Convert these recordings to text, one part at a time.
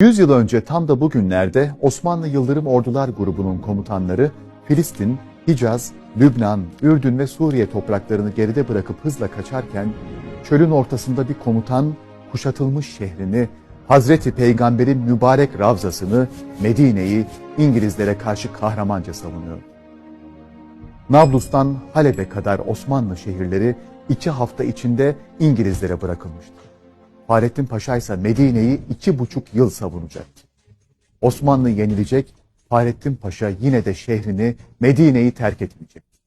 100 yıl önce tam da bugünlerde Osmanlı Yıldırım Ordular grubunun komutanları Filistin, Hicaz, Lübnan, Ürdün ve Suriye topraklarını geride bırakıp hızla kaçarken çölün ortasında bir komutan kuşatılmış şehrini, Hazreti Peygamber'in mübarek ravzasını, Medine'yi İngilizlere karşı kahramanca savunuyor. Nablus'tan Halep'e kadar Osmanlı şehirleri iki hafta içinde İngilizlere bırakılmıştı. Fahrettin Paşa ise Medine'yi iki buçuk yıl savunacaktı. Osmanlı yenilecek, Fahrettin Paşa yine de şehrini, Medine'yi terk etmeyecekti.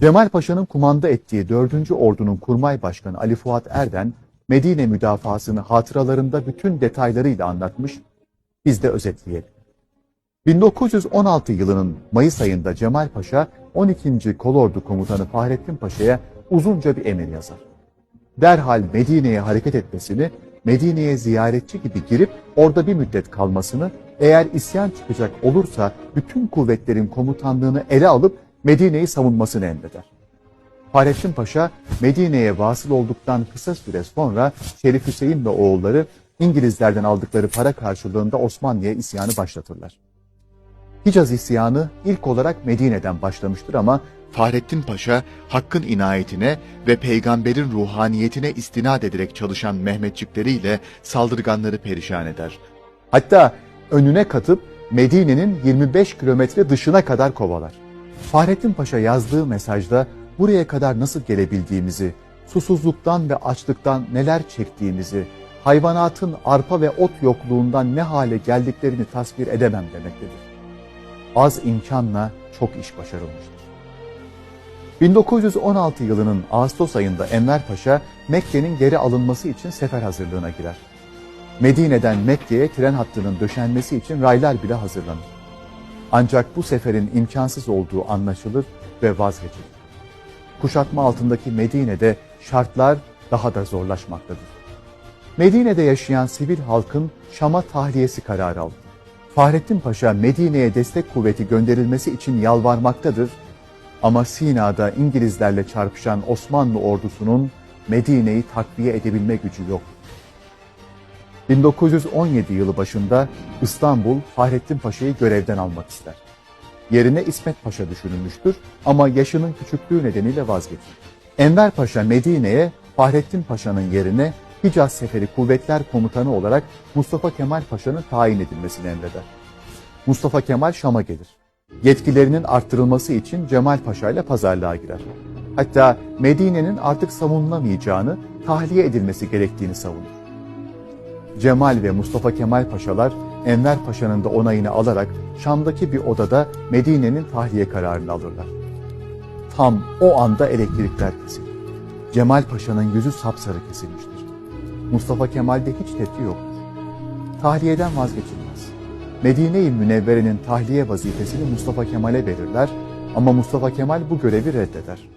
Cemal Paşa'nın kumanda ettiği 4. Ordunun kurmay başkanı Ali Fuat Erden, Medine müdafasını hatıralarında bütün detaylarıyla anlatmış, biz de özetleyelim. 1916 yılının Mayıs ayında Cemal Paşa 12. Kolordu Komutanı Fahrettin Paşa'ya uzunca bir emir yazar. Derhal Medine'ye hareket etmesini, Medine'ye ziyaretçi gibi girip orada bir müddet kalmasını, eğer isyan çıkacak olursa bütün kuvvetlerin komutanlığını ele alıp Medine'yi savunmasını emreder. Fahrettin Paşa Medine'ye vasıl olduktan kısa süre sonra Şerif Hüseyin ve oğulları İngilizlerden aldıkları para karşılığında Osmanlı'ya isyanı başlatırlar. Hicaz isyanı ilk olarak Medine'den başlamıştır ama Fahrettin Paşa hakkın inayetine ve peygamberin ruhaniyetine istinad ederek çalışan Mehmetçikleriyle saldırganları perişan eder. Hatta önüne katıp Medine'nin 25 kilometre dışına kadar kovalar. Fahrettin Paşa yazdığı mesajda buraya kadar nasıl gelebildiğimizi, susuzluktan ve açlıktan neler çektiğimizi, hayvanatın arpa ve ot yokluğundan ne hale geldiklerini tasvir edemem demektedir az imkanla çok iş başarılmıştır. 1916 yılının Ağustos ayında Enver Paşa Mekke'nin geri alınması için sefer hazırlığına girer. Medine'den Mekke'ye tren hattının döşenmesi için raylar bile hazırlanır. Ancak bu seferin imkansız olduğu anlaşılır ve vazgeçilir. Kuşatma altındaki Medine'de şartlar daha da zorlaşmaktadır. Medine'de yaşayan sivil halkın Şam'a tahliyesi kararı alınır. Fahrettin Paşa Medine'ye destek kuvveti gönderilmesi için yalvarmaktadır ama Sina'da İngilizlerle çarpışan Osmanlı ordusunun Medine'yi takviye edebilme gücü yok. 1917 yılı başında İstanbul Fahrettin Paşa'yı görevden almak ister. Yerine İsmet Paşa düşünülmüştür ama yaşının küçüklüğü nedeniyle vazgeçir. Enver Paşa Medine'ye Fahrettin Paşa'nın yerine Hicaz Seferi Kuvvetler Komutanı olarak Mustafa Kemal Paşa'nın tayin edilmesini emreder. Mustafa Kemal Şam'a gelir. Yetkilerinin arttırılması için Cemal Paşa ile pazarlığa girer. Hatta Medine'nin artık savunulamayacağını, tahliye edilmesi gerektiğini savunur. Cemal ve Mustafa Kemal Paşalar Enver Paşa'nın da onayını alarak Şam'daki bir odada Medine'nin tahliye kararını alırlar. Tam o anda elektrikler kesilir. Cemal Paşa'nın yüzü sapsarı kesilmiştir. Mustafa Kemal'de hiç tepki yoktur. Tahliyeden vazgeçilmez. Medine-i Münevvere'nin tahliye vazifesini Mustafa Kemal'e verirler ama Mustafa Kemal bu görevi reddeder.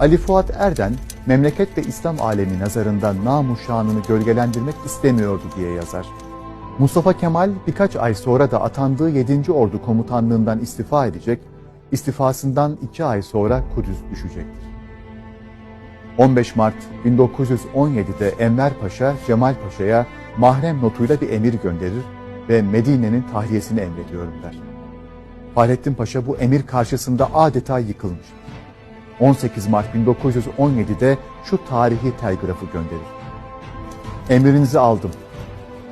Ali Fuat Erden, memleket ve İslam alemi nazarında namu şanını gölgelendirmek istemiyordu diye yazar. Mustafa Kemal birkaç ay sonra da atandığı 7. Ordu komutanlığından istifa edecek, istifasından 2 ay sonra Kudüs düşecektir. 15 Mart 1917'de Enver Paşa, Cemal Paşa'ya mahrem notuyla bir emir gönderir ve Medine'nin tahliyesini emrediyorum der. Fahrettin Paşa bu emir karşısında adeta yıkılmış. 18 Mart 1917'de şu tarihi telgrafı gönderir. Emrinizi aldım.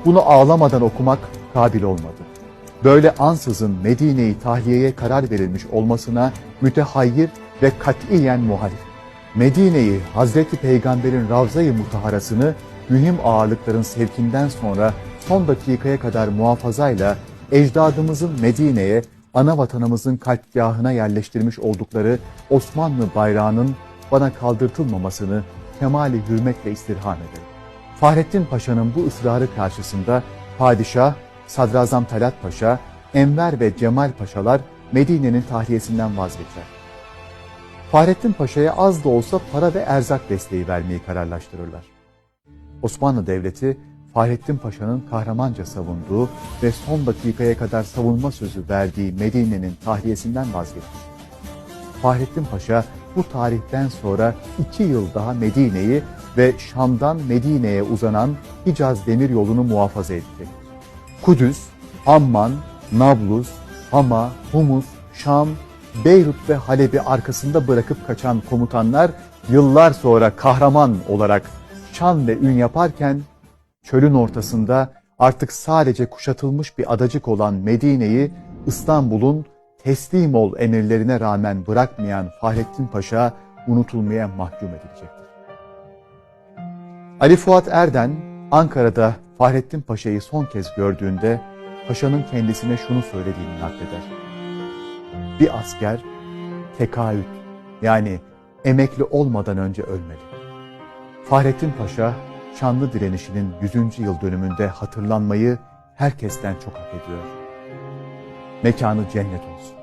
Bunu ağlamadan okumak kabil olmadı. Böyle ansızın Medine'yi tahliyeye karar verilmiş olmasına mütehayyir ve katiyen muhalif. Medine'yi Hazreti Peygamber'in Ravza-i Mutaharasını mühim ağırlıkların sevkinden sonra son dakikaya kadar muhafazayla ecdadımızın Medine'ye ana vatanımızın kalpgahına yerleştirmiş oldukları Osmanlı bayrağının bana kaldırtılmamasını kemali hürmetle istirham ederim. Fahrettin Paşa'nın bu ısrarı karşısında padişah, Sadrazam Talat Paşa, Enver ve Cemal Paşalar Medine'nin tahliyesinden vazgeçer. Fahrettin Paşa'ya az da olsa para ve erzak desteği vermeyi kararlaştırırlar. Osmanlı Devleti, Fahrettin Paşa'nın kahramanca savunduğu ve son dakikaya kadar savunma sözü verdiği Medine'nin tahliyesinden vazgeçti. Fahrettin Paşa bu tarihten sonra iki yıl daha Medine'yi ve Şam'dan Medine'ye uzanan Hicaz demir yolunu muhafaza edecektir. Kudüs, Amman, Nablus, Hama, Humus, Şam, Beyrut ve Halep'i arkasında bırakıp kaçan komutanlar yıllar sonra kahraman olarak şan ve ün yaparken çölün ortasında artık sadece kuşatılmış bir adacık olan Medine'yi İstanbul'un teslim ol emirlerine rağmen bırakmayan Fahrettin Paşa unutulmaya mahkum edilecektir. Ali Fuat Erden Ankara'da Fahrettin Paşa'yı son kez gördüğünde paşanın kendisine şunu söylediğini nakleder. Bir asker tekaüt yani emekli olmadan önce ölmeli. Fahrettin Paşa şanlı direnişinin 100. yıl dönümünde hatırlanmayı herkesten çok hak ediyor. Mekanı cennet olsun.